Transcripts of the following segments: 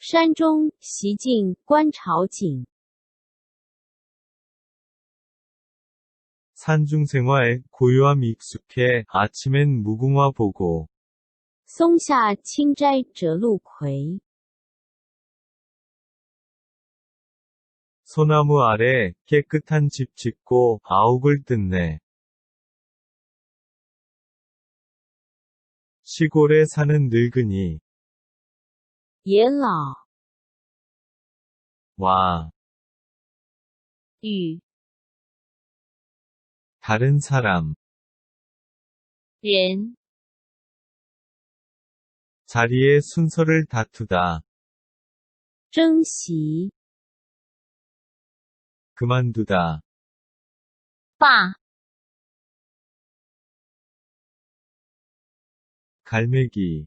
山中习静观潮景。 산중생활 고요함 익숙해 아침엔 무궁화 보고 松下清斋折路葵， 소나무 아래 깨끗한 집 짓고 아욱을 뜯네. 시골에 사는 늙은이 野老 와 与 다른 사람 人 자리에 순서를 다투다 争习 그만두다 罢 갈매기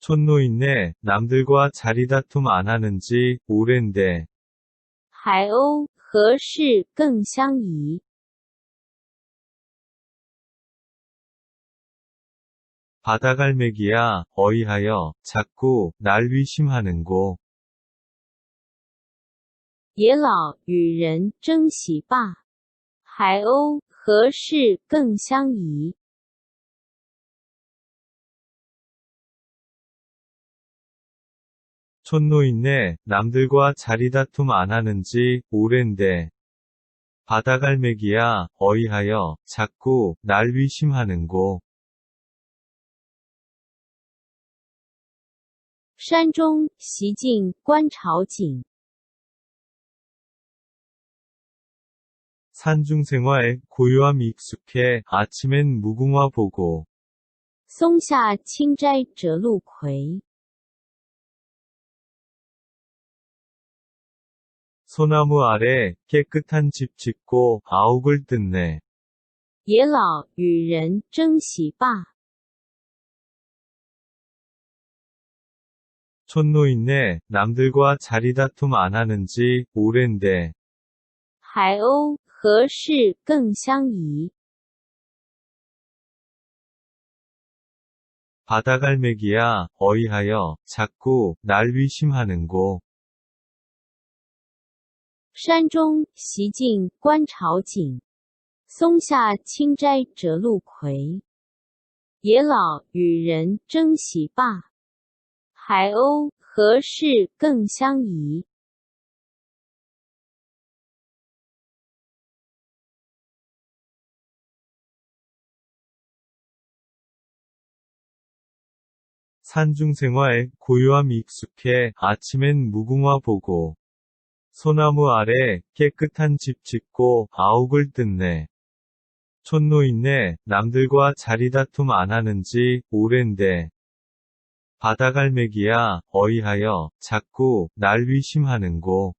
촌노인네 남들과 자리다툼 안 하는지 오랜데 海鸥何事更相宜？ 바다갈매기야 어이하여 자꾸 날 위심하는고 野老与人争喜罢，海鸥何事更相宜？ 촌노인네 남들과 자리다툼 안 하는지 오랜데 바다갈매기야 어이하여 자꾸 날 위심하는고 山中习静观潮景， 산중생활 고요함 익숙해 아침엔 무궁화 보고 松下清斋折路葵， 소나무 아래 깨끗한 집 짓고 아욱을 뜯네 野老与人争喜罢， 촌노인네 남들과 자리다툼 안 하는지 오랜데 海鸥何事更相宜？ 바다갈매기야 어이하여 자꾸 날 위심하는고 山中习静观潮景，松下清斋折路葵，野老与人争喜罢，海鸥何事更相宜？ 산중생활 고요함 익숙해 아침엔 무궁화 보고 소나무 아래 깨끗한 집 짓고 아욱을 뜯네. 촌노인네 남들과 자리 다툼 안 하는지 오랜데. 바다갈매기야 어이하여 자꾸 날 위심하는고